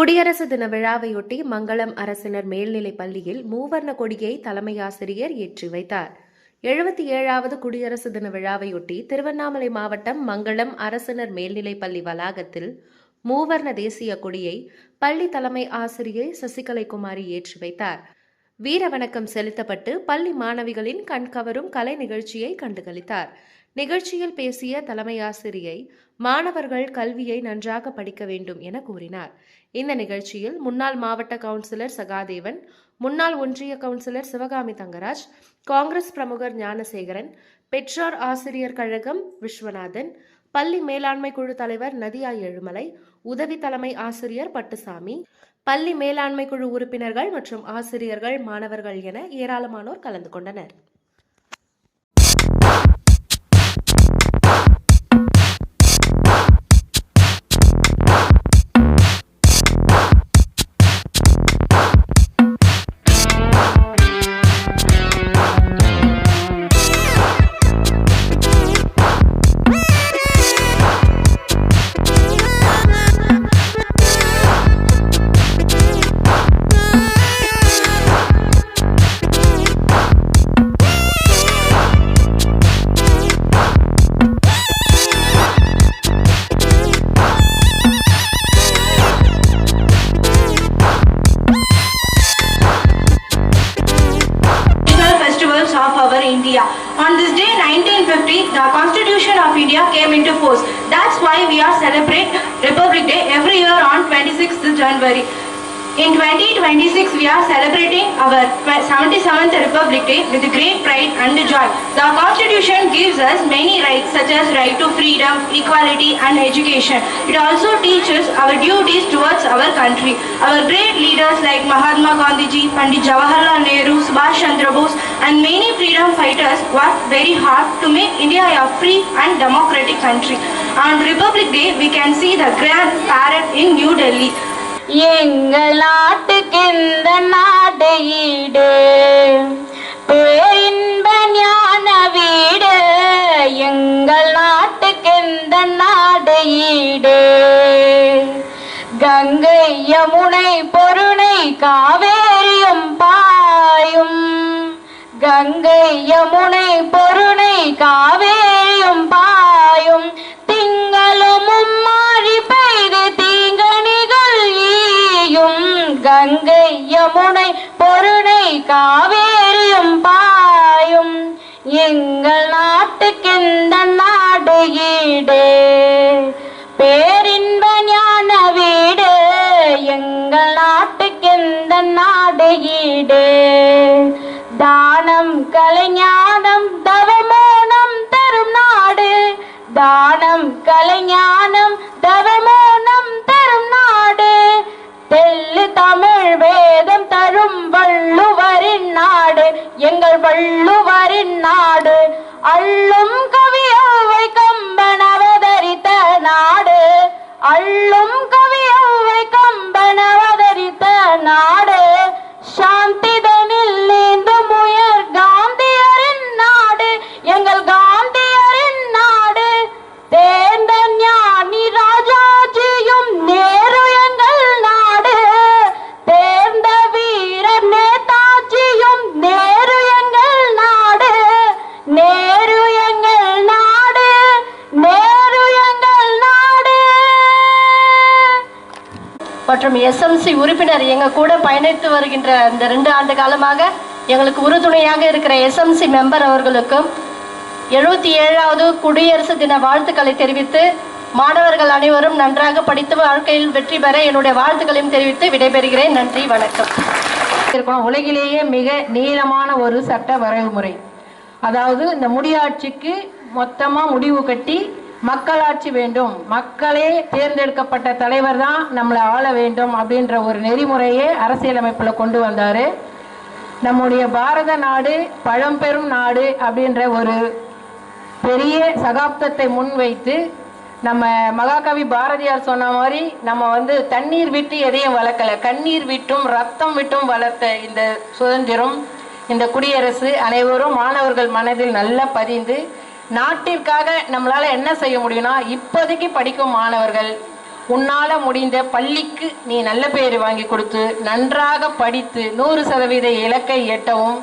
குடியரசு தின விழாவையொட்டி மங்களம் அரசினர் மேல்நிலைப் பள்ளியில் மூவர்ண கொடியை தலைமை ஆசிரியர் ஏற்றி வைத்தார். எழுபத்தி ஏழாவது குடியரசு தின விழாவையொட்டி திருவண்ணாமலை மாவட்டம் மங்களம் அரசினர் மேல்நிலைப் பள்ளி வளாகத்தில் மூவர்ண தேசிய கொடியை பள்ளி தலைமை ஆசிரியை சசிகலை குமாரி ஏற்றி வைத்தார். வீர வணக்கம் செலுத்தப்பட்டு பள்ளி மாணவிகளின் கண்கவரும் கலை நிகழ்ச்சியை கண்டுகளித்தார். நிகழ்ச்சியில் பேசிய தலைமை ஆசிரியை மாணவர்கள் கல்வியை நன்றாக படிக்க வேண்டும் என கூறினார். இந்த நிகழ்ச்சியில் முன்னாள் மாவட்ட கவுன்சிலர் சகாதேவன் முன்னாள் ஒன்றிய கவுன்சிலர் சிவகாமி தங்கராஜ் காங்கிரஸ் பிரமுகர் ஞானசேகரன் பெற்றோர் ஆசிரியர் கழகம் விஸ்வநாதன் பள்ளி மேலாண்மை குழு தலைவர் நதியா எழுமலை உதவி தலைமை ஆசிரியர் பட்டுசாமி பள்ளி மேலாண்மை குழு உறுப்பினர்கள் மற்றும் ஆசிரியர்கள் மாணவர்கள் என ஏராளமானோர் கலந்து கொண்டனர். India. On this day 1950, the Constitution of India came into force. That's why we are celebrate Republic Day every year on 26th January. In 2026, we are celebrating our 77th Republic Day with great pride and joy. The Constitution gives us many rights such as right to freedom, equality and education. It also teaches our duties towards our country. Our great leaders like Mahatma Gandhi, ji, Pandit Jawaharlal Nehru, Subhash Chandra Bose and many freedom fighters worked very hard to make India a free and democratic country. On Republic Day, we can see the grand parade in New Delhi. எங்கள் நாட்டுக்கு இந்த நாடு ஈடு. பேரின்ப ஞான வீடு. எங்கள் நாட்டுக்கு இந்த நாடு ஈடு. கங்கை யமுனை பொருணை காவேரியும் பாயும். கங்கை யமுனை பொருணை காவேரியும் பாயும். கங்கை யமுனை பொருணை காவேரியும் பாயும். எங்கள் நாட்டுக்கெந்த நாடு ஈடு. பேரின்ப ஞான வீடு. எங்கள் நாட்டுக்கெந்த நாடு ஈடு. தானம் கலைஞானம் தவமோனம் தரும் நாடு. தானம் கலைஞானம் தமிழ் வேதம் தரும் வள்ளுவரின் நாடு எங்கள் வள்ளுவரின் நாடு. அள்ளும் கவி மற்றும் எஸ்எம்சி உறுப்பினர் எங்க கூட பயணித்து வருகின்ற இந்த ரெண்டு ஆண்டு காலமாக எங்களுக்கு உறுதுணையாக இருக்கிற எஸ்எம்சி மெம்பர் அவர்களுக்கும் எழுபத்தி ஏழாவது குடியரசு தின வாழ்த்துக்களை தெரிவித்து மாணவர்கள் அனைவரும் நன்றாக படித்து வாழ்க்கையில் வெற்றி பெற என்னுடைய வாழ்த்துக்களையும் தெரிவித்து விடைபெறுகிறேன். நன்றி வணக்கம். இருக்கணும். உலகிலேயே மிக நீளமான ஒரு சட்ட வரைமுறை அதாவது இந்த முடியாட்சிக்கு மொத்தமாக முடிவு கட்டி மக்களாட்சி வேண்டும். மக்களே தேர்ந்தெடுக்கப்பட்ட தலைவர் தான் நம்மளை ஆள வேண்டும் அப்படின்ற ஒரு நெறிமுறையே அரசியலமைப்பில் கொண்டு வந்தார். நம்முடைய பாரத நாடு பழம்பெரும் நாடு அப்படின்ற ஒரு பெரிய சகாப்தத்தை முன்வைத்து நம்ம மகாகவி பாரதியார் சொன்ன மாதிரி நம்ம வந்து தண்ணீர் விட்டு எதையும் வளர்க்கல. கண்ணீர் விட்டும் ரத்தம் விட்டும் வளர்த்த இந்த சுதந்திரம் இந்த குடியரசு அனைவரும் மாணவர்கள் மனதில் நல்லா பதிந்து நாட்டிற்காக நம்மளால என்ன செய்ய முடியும்னா இப்போதைக்கு படிக்கும் மாணவர்கள் உன்னால முடிந்த பள்ளிக்கு நீ நல்ல பெயர் வாங்கி கொடுத்து நன்றாக படித்து நூறு சதவீத இலக்கை எட்டவும்